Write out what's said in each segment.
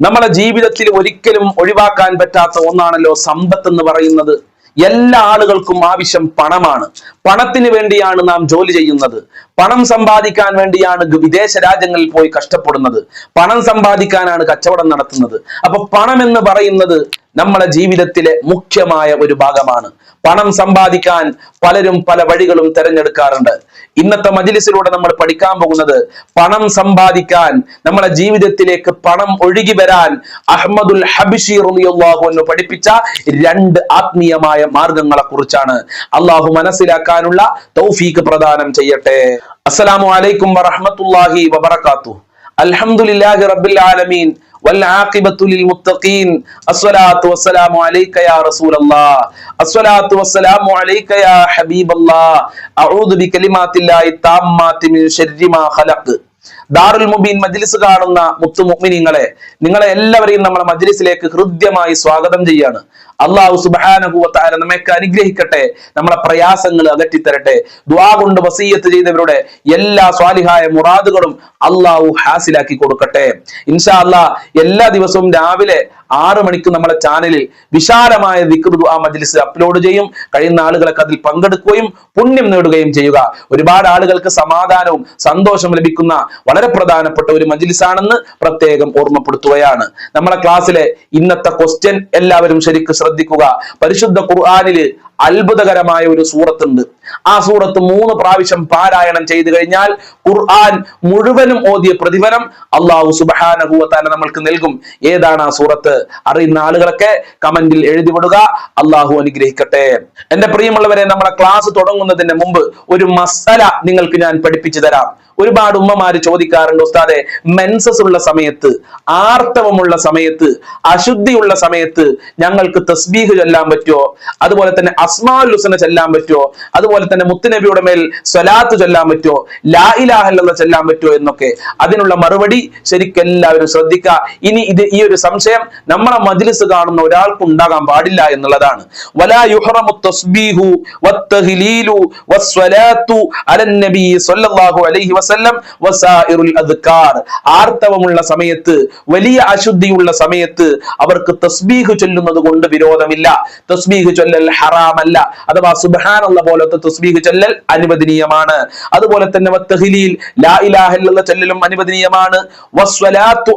നമ്മളെ ജീവിതത്തിൽ ഒരിക്കലും ഒഴിവാക്കാൻ പറ്റാത്ത ഒന്നാണല്ലോ സമ്പത്ത് എന്ന് പറയുന്നത്. എല്ലാ ആളുകൾക്കും ആവശ്യം പണമാണ്. പണത്തിന് വേണ്ടിയാണ് നാം ജോലി ചെയ്യുന്നത്. പണം സമ്പാദിക്കാൻ വേണ്ടിയാണ് വിദേശ രാജ്യങ്ങളിൽ പോയി കഷ്ടപ്പെടുന്നത്. പണം സമ്പാദിക്കാനാണ് കച്ചവടം നടത്തുന്നത്. അപ്പൊ പണം എന്ന് പറയുന്നത് നമ്മുടെ ജീവിതത്തിലെ മുഖ്യമായ ഒരു ഭാഗമാണ്. പണം സമ്പാദിക്കാൻ പലരും പല വഴികളും തിരഞ്ഞെടുക്കാറുണ്ട്. ഇന്നത്തെ മജിലിസിലൂടെ നമ്മൾ പഠിക്കാൻ പോകുന്നത് പണം സമ്പാദിക്കാൻ നമ്മുടെ ജീവിതത്തിലേക്ക് പണം ഒഴുകി വരാൻ അഹമ്മദുൽ ഹബിഷി റളിയല്ലാഹു അൻഹു പഠിപ്പിച്ച രണ്ട് ആത്മീയമായ മാർഗങ്ങളെ കുറിച്ചാണ്. അള്ളാഹു മനസ്സിലാക്കാനുള്ള തൗഫീഖ് പ്രദാനം ചെയ്യട്ടെ. അസ്സലാമു അലൈക്കും വറഹ്മത്തുള്ളാഹി വബറകാതുഹു. അൽഹംദുലില്ലാഹി റബ്ബിൽ ആലമീൻ. والعاقبة للمتقين الصلاة والسلام عليك يا رسول الله الصلاة والسلام عليك يا حبيب الله أعوذ بكلمات الله التامات من شر ما خلق ദാറുൽ മുബീൻ മജ്ലിസ് കാണുന്ന മുത്തു മുഅ്മിനീങ്ങളെ നിങ്ങളെ എല്ലാവരെയും നമ്മളെ മജ്ലിസിലേക്ക് ഹൃദ്യമായി സ്വാഗതം ചെയ്യാണ്. അള്ളാഹു വതആല നമ്മയൊക്കെ അനുഗ്രഹിക്കട്ടെ നമ്മളെ പ്രയാസങ്ങൾ അകറ്റിത്തരട്ടെ ദുആ കൊണ്ട് വസീയത്ത് ചെയ്തവരുടെ എല്ലാ സ്വാലിഹായ മുറാദുകളും അള്ളാഹു ഹാസിലാക്കി കൊടുക്കട്ടെ. ഇൻഷാ അല്ലാ എല്ലാ ദിവസവും രാവിലെ ആറ് മണിക്ക് നമ്മളെ ചാനലിൽ വിശാലമായ ദിക്ർ ആ മജ്ലിസ് അപ്ലോഡ് ചെയ്യും. കഴിയുന്ന ആളുകളൊക്കെ അതിൽ പങ്കെടുക്കുകയും പുണ്യം നേടുകയും ചെയ്യുക. ഒരുപാട് ആളുകൾക്ക് സമാധാനവും സന്തോഷം ലഭിക്കുന്ന വളരെ പ്രധാനപ്പെട്ട ഒരു മജ്ലിസാണെന്ന് പ്രത്യേകം ഓർമ്മപ്പെടുത്തുകയാണ്. നമ്മളെ ക്ലാസ്സിലെ ഇന്നത്തെ ക്വസ്റ്റ്യൻ എല്ലാവരും ശരിക്കും ശ്രദ്ധിക്കുക. പരിശുദ്ധ ഖുർആനിൽ അത്ഭുതകരമായ ഒരു സൂറത്തുണ്ട്. ആ സൂറത്ത് മൂന്ന് പ്രാവശ്യം പാരായണം ചെയ്തു കഴിഞ്ഞാൽ ഖുർആൻ മുഴുവനും ഓതിയ പ്രതിഫലം അള്ളാഹു സുബാനഹുവത്താല നമ്മൾക്ക് നൽകും. ഏതാണ് ആ സൂറത്ത്? അറിയുന്ന ആളുകളൊക്കെ കമന്റിൽ എഴുതി വിടുക അള്ളാഹു അനുഗ്രഹിക്കട്ടെ. എന്റെ പ്രിയമുള്ളവരെ നമ്മുടെ ക്ലാസ് തുടങ്ങുന്നതിന് മുമ്പ് ഒരു മസല നിങ്ങൾക്ക് ഞാൻ പഠിപ്പിച്ചു തരാം. ഒരുപാട് ഉമ്മമാര് ചോദിക്കാറുണ്ട് ഉസ്താദെ മെൻസസ് ഉള്ള സമയത്ത് ആർത്തവമുള്ള സമയത്ത് അശുദ്ധിയുള്ള സമയത്ത് ഞങ്ങൾക്ക് തസ്ബീഹ് ചൊല്ലാൻ പറ്റുമോ അതുപോലെ തന്നെ അസ്മാൽ ഹുസന ചെല്ലാൻ പറ്റുമോ അതുപോലെ തന്നെ മുത്തുനബിയുടെ മേൽ സ്വലാത്ത് ചൊല്ലാൻ പറ്റുമോ? ലാ ഇലാഹ ഇല്ലല്ലാഹ് ചൊല്ലാൻ പറ്റുമോ എന്നൊക്കെ. അതിനുള്ള മറുപടി ശരിക്കും എല്ലാവരും ശ്രദ്ധിക്കുക. ഇനി ഇത് ഈ ഒരു സംശയം നമ്മളെ മജ്ലിസ് കാണുന്ന ഒരാൾക്ക് ഉണ്ടാകാൻ പാടില്ല എന്നുള്ളതാണ്. വലാ യുഹറമു തസ്ബീഹു വത്തഹ്ലീലു വസ്വലാത്തു അലൻ നബി സ്വല്ലല്ലാഹു അലൈഹി വസല്ലം വസായിറുൽ അദ്കാർ. ആർത്തവമുള്ള സമയത്ത് വലിയ അശുദ്ധിയുള്ള സമയത്ത് അവർക്ക് തസ്ബീഹ് ചൊല്ലുന്നത് കൊണ്ട് വിരോധമില്ല. തസ്ബീഹ് ചൊല്ലൽ ഹറാമല്ല. അഥവാ സുബ്ഹാനല്ല പോലത്തെ തസ്ബീഹ് അനുവദനീയമാണ്. അതുപോലെ തന്നെ ലാ ഇലാഹ ചൊല്ലലും അനുവദനീയമാണ്. വസ്വലാത്തു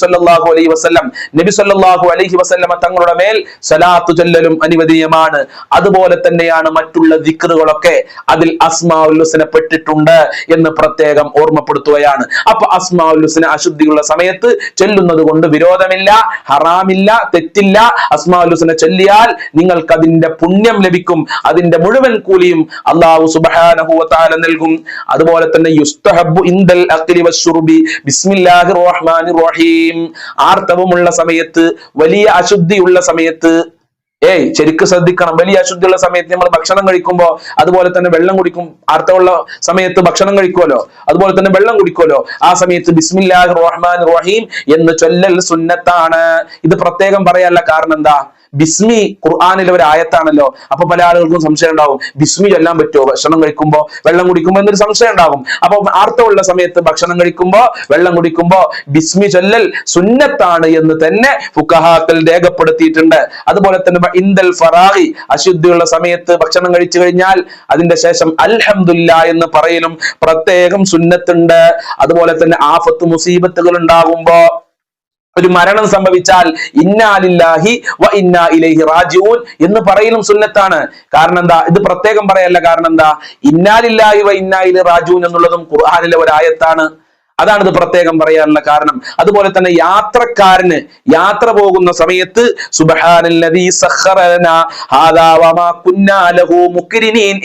സ്വല്ലല്ലാഹു അലൈഹി വസല്ലം. നബി സല്ലല്ലാഹു അലൈഹി വസല്ലമ തങ്ങളുടെ മേൽ സലാത്തു ചൊല്ലലും അനുവദനീയമാണ്. അതുപോലെ തന്നെയാണ് മറ്റുള്ള ദിക്റുകളൊക്കെ അതിൽ അസ്മാഉൽ ഹുസ്ന പെട്ടിട്ടുണ്ട് എന്ന് പ്രത്യേകം ഓർമ്മപ്പെടുത്തുകയാണ്. അപ്പൊ അസ്മാഉൽ ഹുസ്ന അശുദ്ധിയുള്ള സമയത്ത് ചൊല്ലുന്നത് കൊണ്ട് വിരോധമില്ല ഹറാമില്ല തെറ്റില്ല. അസ്മാഉൽ ഹുസ്ന ചൊല്ലിയാൽ നിങ്ങൾക്ക് അതിന്റെ പുണ്യം ലഭിക്കും. അതിന്റെ മുഴുവൻ കൂലിയും അള്ളാഹു സുബ്ഹാനഹു വതആല നൽകും. അതുപോലെ തന്നെ യുസ്തഹബ്ബു ഇൻദൽ അഖ്ലി ബിസ്മില്ലാഹി റഹീം ആർത്തവമുള്ള സമയത്ത് വലിയ അശുദ്ധിയുള്ള സമയത്ത് ഏയ് ശരിക്ക് ശ്രദ്ധിക്കണം. വലിയ അശുദ്ധിയുള്ള സമയത്ത് നമ്മൾ ഭക്ഷണം കഴിക്കുമ്പോൾ അതുപോലെ തന്നെ വെള്ളം കുടിക്കും. അർത്ഥമുള്ള സമയത്ത് ഭക്ഷണം കഴിക്കുമല്ലോ അതുപോലെ തന്നെ വെള്ളം കുടിക്കുമല്ലോ ആ സമയത്ത് ബിസ്മില്ലാഹ് റഹ്മാൻ റഹീം എന്ന് ചൊല്ലൽ സുന്നത്താണ്. ഇത് പ്രത്യേകം പറയാനുള്ള കാരണം എന്താ? ബിസ്മി ഖുർആാനിലെ ഒരു ആയത്താണല്ലോ. അപ്പൊ പല ആളുകൾക്കും സംശയം ഉണ്ടാവും. ബിസ്മി ചൊല്ലാൻ പറ്റുമോ ഭക്ഷണം കഴിക്കുമ്പോ വെള്ളം കുടിക്കുമ്പോ എന്നൊരു സംശയം ഉണ്ടാകും അപ്പൊ ആർത്തമുള്ള സമയത്ത് ഭക്ഷണം കഴിക്കുമ്പോ വെള്ളം കുടിക്കുമ്പോ ബിസ്മി ചൊല്ലൽ സുന്നത്താണ് എന്ന് തന്നെ ഫുക്കഹാക്കൾ രേഖപ്പെടുത്തിയിട്ടുണ്ട്. അതുപോലെ തന്നെ ഇന്ദൽ ഫറാഹി അശുദ്ധിയുള്ള സമയത്ത് ഭക്ഷണം കഴിച്ചു കഴിഞ്ഞാൽ അതിന്റെ ശേഷം അൽഹമുല്ല എന്ന് പറയലും പ്രത്യേകം സുന്നത്തുണ്ട്. അതുപോലെ തന്നെ ആഫത്ത് മുസീബത്തുകൾ ഉണ്ടാകുമ്പോ ഒരു മരണം സംഭവിച്ചാൽ ഇന്നാലില്ലാഹി വ ഇന്നാ ഇലൈഹി റാജിഊൻ എന്ന് പറയലും സുന്നത്താണ്. കാരണം എന്താ? ഇത് പ്രത്യേകം പറയല്ല കാരണം എന്താ? ഇന്നാലില്ലാഹി വ ഇന്നാ ഇലൈഹി റാജിഊൻ എന്നുള്ളതും ഖുർആനിലെ ഒരു ആയത്താണ് അതാണ് ഇത് പ്രത്യേകം പറയാനുള്ള കാരണം. അതുപോലെ തന്നെ യാത്രക്കാരന് യാത്ര പോകുന്ന സമയത്ത്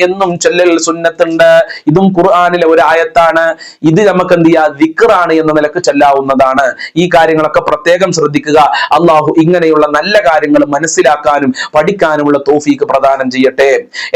എന്നും ചൊല്ലൽ സുന്നത്തുണ്ട്. ഇതും ഖുർആാനിലെ ഒരു ആയത്താണ് ഇത് നമുക്ക് എന്ത് ചെയ്യാ ദിക്റാണ് എന്ന നിലയ്ക്ക് ചെല്ലാവുന്നതാണ്. ഈ കാര്യങ്ങളൊക്കെ പ്രത്യേകം ശ്രദ്ധിക്കുക. അള്ളാഹു ഇങ്ങനെയുള്ള നല്ല കാര്യങ്ങൾ മനസ്സിലാക്കാനും പഠിക്കാനുമുള്ള തോഫീക്ക് പ്രദാനം ചെയ്യട്ടെ.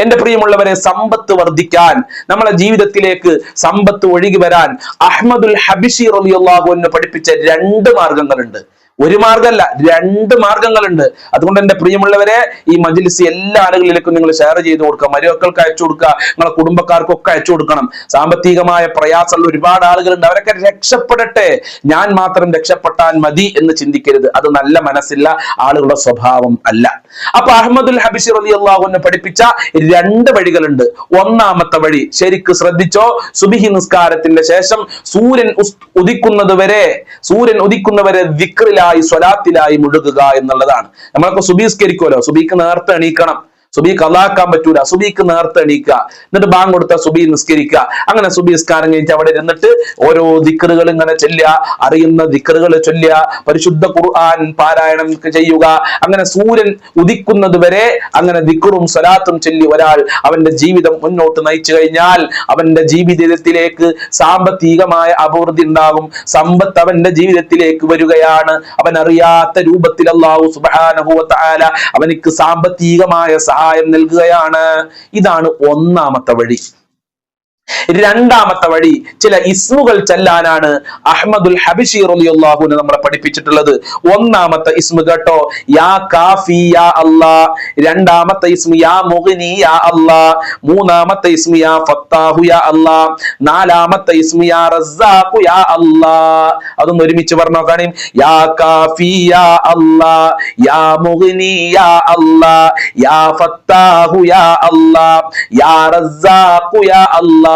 എന്റെ പ്രിയമുള്ളവരെ സമ്പത്ത് വർദ്ധിക്കാൻ നമ്മളെ ജീവിതത്തിലേക്ക് സമ്പത്ത് ഒഴുകി വരാൻ അഹ്മദുൽ ഹബിഷി അൻഹു പഠിപ്പിച്ച രണ്ട് മാർഗങ്ങളുണ്ട്. ഒരു മാർഗമല്ല രണ്ട് മാർഗങ്ങളുണ്ട് അതുകൊണ്ട് എന്റെ പ്രിയമുള്ളവരെ ഈ മജ്ലിസ് എല്ലാ ആളുകളിലേക്കും നിങ്ങൾ ഷെയർ ചെയ്ത് കൊടുക്കുക മരുമക്കൾക്ക് അയച്ചു കൊടുക്കുക നിങ്ങളെ കുടുംബക്കാർക്കൊക്കെ അയച്ചു കൊടുക്കണം. സാമ്പത്തികമായ പ്രയാസമുള്ള ഒരുപാട് ആളുകളുണ്ട് അവരൊക്കെ രക്ഷപ്പെടട്ടെ. ഞാൻ മാത്രം രക്ഷപ്പെട്ടാൽ മതി എന്ന് ചിന്തിക്കരുത്. അത് നല്ല മനസ്സില്ല ആളുകളുടെ സ്വഭാവം അല്ല. അപ്പൊ അഹമ്മദുൽ ഹബിഷി റലി അള്ളാഹുവിനെ പഠിപ്പിച്ച രണ്ട് വഴികളുണ്ട്. ഒന്നാമത്തെ വഴി ശരിക്ക് ശ്രദ്ധിച്ചോ സുബിഹി നിസ്കാരത്തിന്റെ ശേഷം സൂര്യൻ ഉദിക്കുന്നത് വരെ സൂര്യൻ ഉദിക്കുന്നവരെ വിക്രിലായി സ്വലാത്തിലായി മുഴുകുക എന്നുള്ളതാണ്. നമ്മളൊക്കെ സുബീസ്കരിക്കുമല്ലോ? സുബിക്ക് നേരത്തെ എണീക്കണം. സുബി കലാക്കാൻ പറ്റൂല. സുബിക്ക് നേർത്ത് എണീക്കുക. എന്നിട്ട് ബാങ്ക് കൊടുത്ത സുബി നിസ്കരിക്കുക. അങ്ങനെ സുബി നിസ്കാരം കഴിഞ്ഞിട്ട് അവിടെ ഇരുന്നിട്ട് ഓരോ ദിക്കറുകൾ ഇങ്ങനെ ചൊല്ല അറിയുന്ന ദിക്കറുകൾ ചൊല്ല പരിശുദ്ധ ഖുർആൻ പാരായണം ചെയ്യുക. അങ്ങനെ സൂര്യൻ ഉദിക്കുന്നത് വരെ അങ്ങനെ ദിക്കറും സ്വലാത്തും ചൊല്ലി ഒരാൾ അവന്റെ ജീവിതം മുന്നോട്ട് നയിച്ചു കഴിഞ്ഞാൽ അവന്റെ ജീവിതത്തിലേക്ക് സാമ്പത്തികമായ അഭിവൃദ്ധി ഉണ്ടാകും. സമ്പത്ത് അവന്റെ ജീവിതത്തിലേക്ക് വരികയാണ്. അവൻ അറിയാത്ത രൂപത്തിൽ അള്ളാഹു തആല അവനിക്ക് സാമ്പത്തികമായ സഹായം നൽകുകയാണ്. ഇതാണ് ഒന്നാമത്തെ വഴി. രണ്ടാമത്തെ വഴി ചില ഇസ്മുകൾ ചെല്ലാനാണ് അഹമ്മദുൽ ഹബിഷി റളിയല്ലാഹുവിനെ നമ്മളെ പഠിപ്പിച്ചിട്ടുള്ളത്. ഒന്നാമത്തെ ഇസ്മു കേട്ടോ യാ കാഫി യാ അല്ലാ. രണ്ടാമത്തെ ഇസ്മു യാ മുഗ്നി യാ അല്ലാ. മൂന്നാമത്തെ ഇസ്മു യാ ഫത്താഹു യാ അല്ലാ. നാലാമത്തെ ഇസ്മു യാ റസ്സാഖു യാ അല്ലാ. അതൊന്ന് ഒരുമിച്ച് പറഞ്ഞു നോക്കാണേ. യാ കാഫി യാ അല്ലാ. യാ മുഗ്നി യാ അല്ലാ. യാ ഫത്താഹു യാ അല്ലാ. യാ റസ്സാഖു യാ അല്ലാ.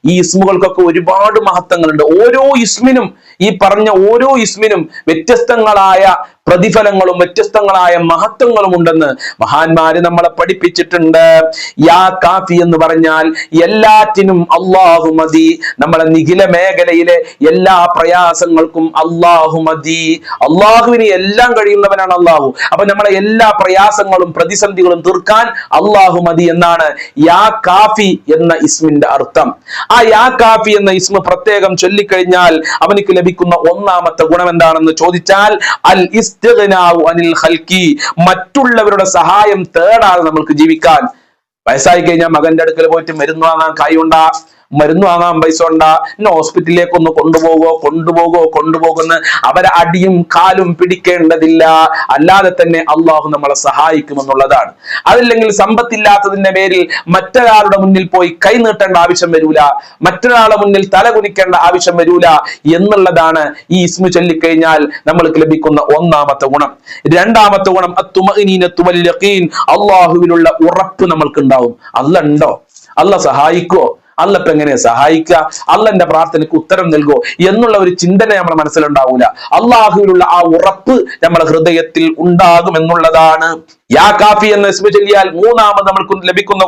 ഈ ഇസ്മുകൾക്കൊക്കെ ഒരുപാട് മഹത്വങ്ങളുണ്ട്. ഓരോ ഇസ്മിനും ഈ പറഞ്ഞ ഓരോ ഇസ്മിനും വ്യത്യസ്തങ്ങളായ പ്രതിഫലങ്ങളും വ്യത്യസ്തങ്ങളായ മഹത്വങ്ങളും ഉണ്ടെന്ന് മഹാന്മാര് നമ്മളെ പഠിപ്പിച്ചിട്ടുണ്ട്. യാ കാഫി എന്ന് പറഞ്ഞാൽ എല്ലാറ്റിനും അള്ളാഹു മതി നമ്മളെ നിഖില മേഖലയിലെ എല്ലാ പ്രയാസങ്ങൾക്കും അള്ളാഹു മതി അള്ളാഹുവിന് എല്ലാം കഴിയുന്നവനാണ് അള്ളാഹു അപ്പൊ നമ്മളെ എല്ലാ പ്രയാസങ്ങളും പ്രതിസന്ധികളും തീർക്കാൻ അള്ളാഹു മതി എന്നാണ് യാ കാഫി എന്ന ഇസ്മിന്റെ അർത്ഥം. ആ യാ കാഫി എന്ന ഇസ്മ പ്രത്യേകം ചൊല്ലിക്കഴിഞ്ഞാൽ അവനിക്ക് ലഭിക്കുന്ന ഒന്നാമത്തെ ഗുണം എന്താണെന്ന് ചോദിച്ചാൽ അൽ അനിൽ ഖൽക്കി മറ്റുള്ളവരുടെ സഹായം തേടാതെ നമ്മൾക്ക് ജീവിക്കാൻ. വയസ്സായി കഴിഞ്ഞാൽ മകന്റെ അടുക്കൽ പോയിട്ട് മരുന്ന് വാങ്ങാൻ കായുണ്ടാ. മരുന്ന് വാങ്ങാൻ പൈസ ഉണ്ടാ? എന്നെ ഹോസ്പിറ്റലിലേക്ക് ഒന്ന് കൊണ്ടുപോകോ കൊണ്ടുപോകോ കൊണ്ടുപോകുന്ന. അവരെ അടിയും കാലും പിടിക്കേണ്ടതില്ല. അല്ലാതെ തന്നെ അള്ളാഹു നമ്മളെ സഹായിക്കുമെന്നുള്ളതാണ്. അതല്ലെങ്കിൽ സമ്പത്തില്ലാത്തതിന്റെ പേരിൽ മറ്റൊരാളുടെ മുന്നിൽ പോയി കൈ നീട്ടേണ്ട ആവശ്യം വരൂല. മറ്റൊരാളുടെ മുന്നിൽ തല കുനിക്കേണ്ട ആവശ്യം വരൂല. എന്നുള്ളതാണ് ഈ ഇസ്മു ചൊല്ലിക്കഴിഞ്ഞാൽ നമ്മൾക്ക് ലഭിക്കുന്ന ഒന്നാമത്തെ ഗുണം. രണ്ടാമത്തെ ഗുണം അള്ളാഹുവിനുള്ള ഉറപ്പ് നമ്മൾക്ക് ഉണ്ടാവും അല്ല ഉണ്ടോ അല്ല സഹായിക്കോ? അല്ല എങ്ങനെ സഹായിക്കുക? അല്ല എന്റെ പ്രാർത്ഥനയ്ക്ക് ഉത്തരം നൽകുമോ എന്നുള്ള ഒരു ചിന്തന നമ്മുടെ മനസ്സിലുണ്ടാവൂല. അള്ളാഹുവിലുള്ള ആ ഉറപ്പ് നമ്മുടെ ഹൃദയത്തിൽ ഉണ്ടാകും എന്നുള്ളതാണ്. യാ കാഫി എന്ന ചൊല്ലിയാൽ മൂന്നാമത് നമ്മൾക്ക് ലഭിക്കുന്ന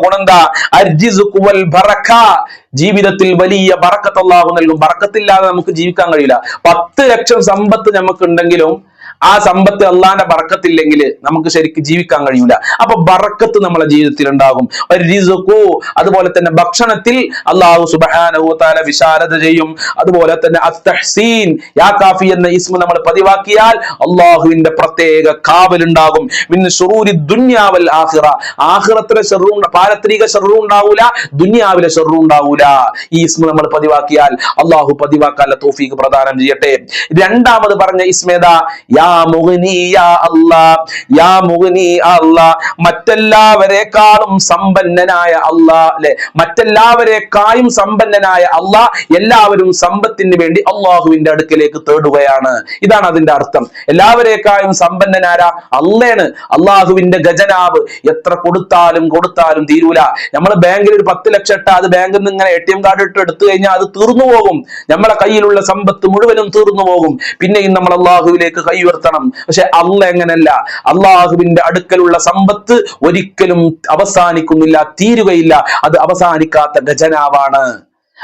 വൽ ബറക ജീവിതത്തിൽ വലിയ ബറക്കത്ത് അള്ളാഹു നൽകും. ബറക്കത്തില്ലാതെ നമുക്ക് ജീവിക്കാൻ കഴിയില്ല. പത്ത് ലക്ഷം സമ്പത്ത് നമുക്ക് ഉണ്ടെങ്കിലും ആ സമ്പത്ത് അള്ളാന്റെ ബറക്കത്തില്ലെങ്കിൽ നമുക്ക് ശരിക്കും ജീവിക്കാൻ കഴിയൂല. അപ്പൊ ബറക്കത്ത് നമ്മളെ ജീവിതത്തിൽ ഉണ്ടാകും. ഒരു അതുപോലെ തന്നെ ഭക്ഷണത്തിൽ അള്ളാഹു സുബ്ഹാനഹു താല വിശാലത ചെയ്യും. അതുപോലെ തന്നെ അത്തഹ്സീൻ യാ കാഫി എന്ന ഇസ്മ നമ്മൾ പതിവാക്കിയാൽ അള്ളാഹുവിന്റെ പ്രത്യേക കാവൽ ഉണ്ടാകും മിൻ ഷുറൂരി ദുന്യാവൽ ആഹിറ ആഹിറത്തിലെ ഷെറൂ പാരത്രിക ഷെറൂ ഉണ്ടാവൂല ദുന്യാവിലെ ഷെറൂ ഉണ്ടാവൂല. ഈ ഇസ്മ നമ്മൾ പതിവാക്കിയാൽ അള്ളാഹു പതിവാക്കാനുള്ള തോഫീക്ക് പ്രദാനം ചെയ്യട്ടെ. രണ്ടാമത് പറഞ്ഞ ഇസ്മേത യാ യാ അല്ലാ. യാ മറ്റെല്ലാവരെക്കാളും സമ്പന്നനായ അല്ലാ അല്ലെ? മറ്റെല്ലാവരെക്കായും സമ്പന്നനായ അല്ലാ എല്ലാവരും സമ്പത്തിന് വേണ്ടി അള്ളാഹുവിന്റെ അടുക്കലേക്ക് തേടുകയാണ്. ഇതാണ് അതിന്റെ അർത്ഥം. എല്ലാവരെക്കായും സമ്പന്നനാരാ? അല്ലേണ് അള്ളാഹുവിന്റെ ഗജനാവ് എത്ര കൊടുത്താലും കൊടുത്താലും തീരൂല. നമ്മൾ ബാങ്കിൽ ഒരു പത്ത് ലക്ഷം ഇട്ടാ അത് ബാങ്കിൽ നിന്ന് ഇങ്ങനെ എ ടി എം കാർഡ് ഇട്ട് എടുത്തു കഴിഞ്ഞാൽ അത് തീർന്നു പോകും. നമ്മളെ കയ്യിലുള്ള സമ്പത്ത് മുഴുവനും തീർന്നു പോകും. പിന്നെയും നമ്മൾ അള്ളാഹുവിലേക്ക് കൈ ഉയർത്തണം. പക്ഷെ അല്ല എങ്ങനല്ല അള്ളാഹുവിന്റെ അടുക്കലുള്ള സമ്പത്ത് ഒരിക്കലും അവസാനിക്കുന്നില്ല തീരുകയില്ല. അത് അവസാനിക്കാത്ത ഖജനാവാണ്.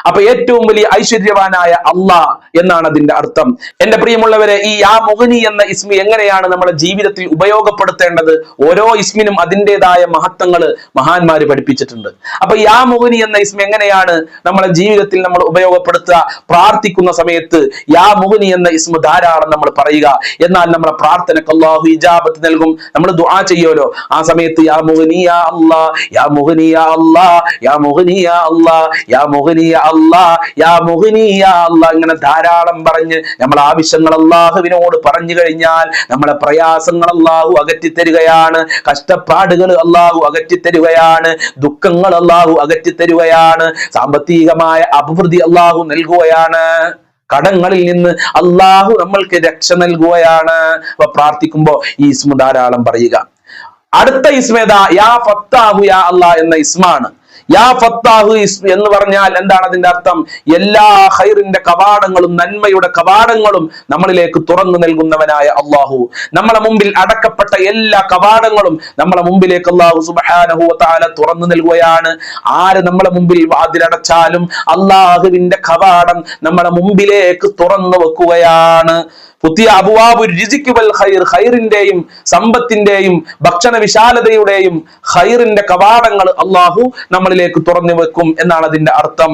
അപ്പൊ ഏറ്റവും വലിയ ഐശ്വര്യവാനായ അള്ളാ എന്നാണ് അതിന്റെ അർത്ഥം. എന്റെ പ്രിയമുള്ളവരെ ഈ യാ മുഹനി എന്ന ഇസ്മി എങ്ങനെയാണ് നമ്മുടെ ജീവിതത്തിൽ ഉപയോഗപ്പെടുത്തേണ്ടത്? ഓരോ ഇസ്മിനും അതിന്റെതായ മഹത്വങ്ങൾ മഹാന്മാര് പഠിപ്പിച്ചിട്ടുണ്ട്. അപ്പൊ യാ മുഹനി എന്ന ഇസ്മി എങ്ങനെയാണ് നമ്മുടെ ജീവിതത്തിൽ നമ്മൾ ഉപയോഗപ്പെടുത്തുക? പ്രാർത്ഥിക്കുന്ന സമയത്ത് യാ മുഹനി എന്ന ഇസ്മു ധാരാളം നമ്മൾ പറയുക. എന്നാൽ നമ്മുടെ പ്രാർത്ഥനക്ക് അള്ളാഹു ഇജാബത്ത് നൽകും. നമ്മൾ ദുആ ചെയ്യുമല്ലോ. ആ സമയത്ത് യാ മുഹനി യാ അല്ലാ യാ മുഹനി യാ അല്ലാ യാ മുഹനി യാ അല്ലാ യാ മുഹനി യാ അല്ലാ യാ മുഹിനി യാ ഇങ്ങനെ ധാരാളം പറഞ്ഞ് നമ്മൾ ആവശ്യങ്ങൾ അള്ളാഹുവിനോട് പറഞ്ഞു കഴിഞ്ഞാൽ നമ്മളെ പ്രയാസങ്ങൾ അള്ളാഹു അകറ്റിത്തരികയാണ് കഷ്ടപ്പാടുകൾ അള്ളാഹു അകറ്റിത്തരികയാണ് ദുഃഖങ്ങൾ അള്ളാഹു അകറ്റിത്തരികയാണ് സാമ്പത്തികമായ അഭിവൃദ്ധി അള്ളാഹു നൽകുകയാണ്. കടങ്ങളിൽ നിന്ന് അള്ളാഹു നമ്മൾക്ക് രക്ഷ നൽകുകയാണ്. അപ്പൊ പ്രാർത്ഥിക്കുമ്പോ ഈ ഇസ്മു ധാരാളം പറയുക. അടുത്ത ഇസ്മേത യാ ഫത്താഹു യാ അള്ളാഹ് എന്ന ഇസ്മാണ്. യാ എന്ന് പറഞ്ഞാൽ എന്താണ് അതിന്റെ അർത്ഥം? എല്ലാ ഹൈറിന്റെ കവാടങ്ങളും നന്മയുടെ കവാടങ്ങളും നമ്മളിലേക്ക് തുറന്നു നൽകുന്നവനായ അള്ളാഹു. നമ്മളെ മുമ്പിൽ അടക്കപ്പെട്ട എല്ലാ കവാടങ്ങളും നമ്മളെ മുമ്പിലേക്ക് അള്ളാഹു സുബാനഹു താല തുറന്നു നൽകുകയാണ്. ആര് നമ്മളെ മുമ്പിൽ വാതിലടച്ചാലും അള്ളാഹുവിന്റെ കവാടം നമ്മളെ മുമ്പിലേക്ക് തുറന്നു വെക്കുകയാണ്. പുതിയ അബുവാബു രുചിക്കുവൽ ഹൈർ ഹൈറിന്റെയും സമ്പത്തിന്റെയും ഭക്ഷണ വിശാലതയുടെയും ഹൈറിന്റെ കവാടങ്ങൾ അള്ളാഹു നമ്മളിലേക്ക് തുറന്നു വെക്കും എന്നാണ് അതിന്റെ അർത്ഥം.